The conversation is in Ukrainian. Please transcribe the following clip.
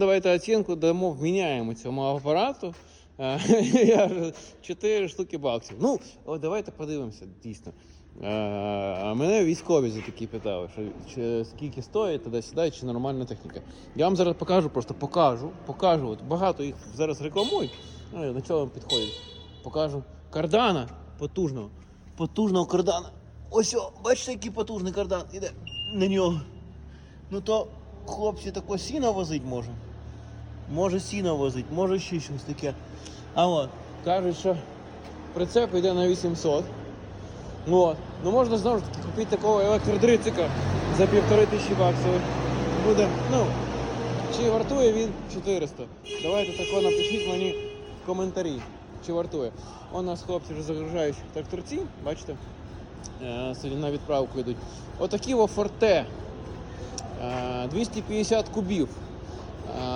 Давайте оцінку дамо вміняємо цьому апарату. Е, Я ж 4 штуки баксів. Ну, от давайте подивимося, дійсно. Е, Мене військові за такі питали, що чи, скільки стоїть туди-сюди, чи нормальна техніка. Я вам зараз покажу, просто покажу, покажу. От багато їх зараз рекламують, ну, на чого підходять. Покажу кардана потужного. Потужного кардана. Ось, о, бачите, який потужний кардан іде на нього. Ну то хлопці тако сіно возить може. Може сіно возить, може ще щось таке. А от, кажуть, що прицеп йде на 800. От. Ну можна знову ж таки купити такого електродрицика за півтори тисячі баксів. Буде, ну, чи вартує він 400. Давайте тако напишіть мені в коментарі, чи вартує. У нас хлопці вже загружають тракторці, бачите? Е, Сьогодні на відправку йдуть. Отакі во форте. Е, 250 кубів. Е,